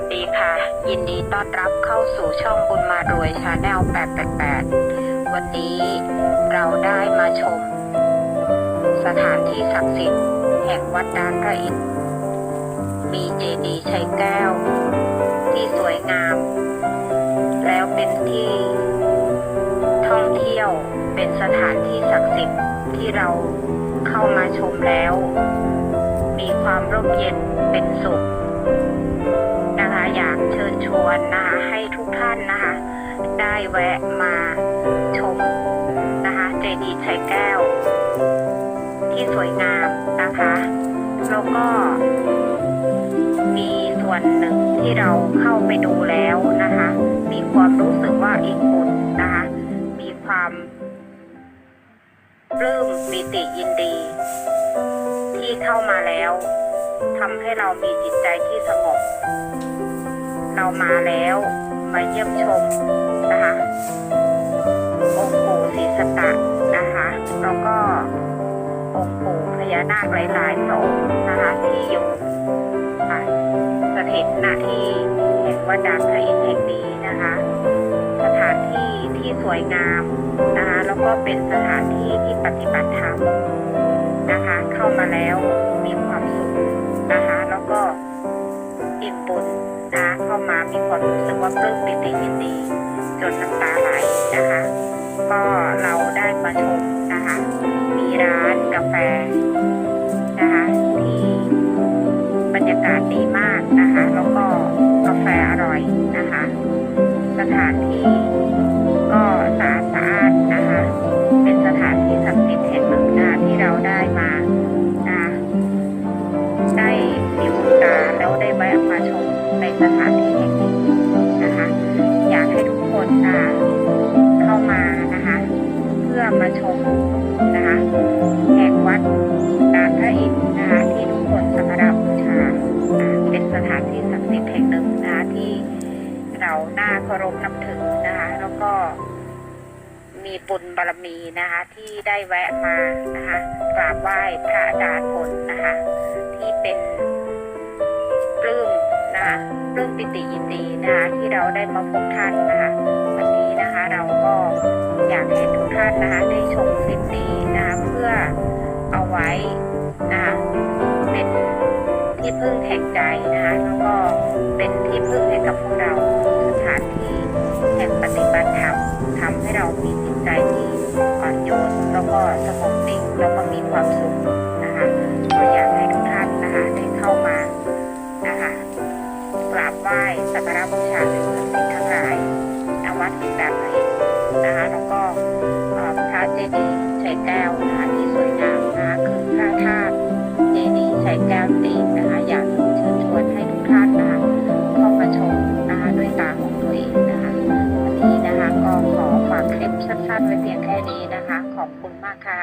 วัสดีค่ะ ยินดีต้อนรับเข้าสู่ช่องบุญมารวยชาแนล888 วันนี้เราได้มาชม สถานที่ศักดิ์สิทธิ์แห่งวัดดานพระอินทร์มีเจดีย์ชัยแก้ว ที่สวยงาม แล้วเป็นที่ ท่องเที่ยวเป็นสถานที่ศักดิ์สิทธิ์ที่เราเข้ามาชมแล้ว มีความร่มเย็นเป็นสุข ให้ทุกท่านนะคะ ได้แวะมาชมนะคะเจดีย์ชัยแก้ว ที่สวยงามนะคะ แล้วก็มีส่วนหนึ่งที่เราเข้าไปดูแล้วนะคะ มีความรู้สึกว่าอิ่มบุญนะคะ มีความปลื้มปิติยินดี ที่เข้ามาแล้วทำให้เรามีจิตใจที่สงบ เรามาแล้วมาเยี่ยมชมนะคะองค์ปู่ศรีสตะนะคะแล้วก็องค์ปู่พญานาคหลายๆพระองค์นะคะที่อยู่ค่สถิตหน้าที่แห่งวัดดานพระอินทร์แห่งนี้นะคะ สถานที่ที่สวยงามนะคะแล้วก็เป็นสถานที่ที่ปฏิบัติธรรมนะคะ เข้ามาแล้วมีความสุข จนน้ำตาไหลนะคะ ก็เราได้มาชมนะคะ มีร้านกาแฟนะคะที่บรรยากาศดีมากนะคะ แล้วก็กาแฟอร่อยนะคะ สถานที่ ชมนะคะแห่งวัดดานพระอินทร์นะคะที่ทุกคนสักการะบูชาเป็นสถานที่ศักดิ์สิทธิ์แห่งหนึ่งนะคะที่เราน่าเคารพนับถือนะคะแล้วก็มีบุญบารมีนะคะที่ได้แวะมานะคะกราบไหว้พระอาจารย์ผลนะคะที่เป็นปลื้มนะคะปลื้มปิติยินดีนะคะที่เราได้มาพบท่านนะคะวันนี้นะคะ เราก็อยากให้ทุกท่านนะคะได้ชมคลิปนี้นะคะเพื่อเอาไว้นะคะเป็นที่พึ่งแห่งใจนะคะแล้วก็เป็นที่พึ่งให้กับพวกเราสถานที่แห่งปฏิบัติธรรมทำให้เรามีจิตใจที่อ่อนโยนแล้วก็สงบนิ่งแล้วก็มีความสุขนะคะก็อยากให้ทุกท่านนะคะได้เข้ามานะคะกราบไหว้สักการะ ย์ชัยแก้วตีนนะคะอยากเชิญชวนให้ทุกท่านนะคะเข้ามาชมนะคะด้วยตาของตัวเองนะคะวันนี้นะคะก็ขอฝากคลิปสั้นๆไว้เพียงแค่นี้นะคะ ขอบคุณมากค่ะ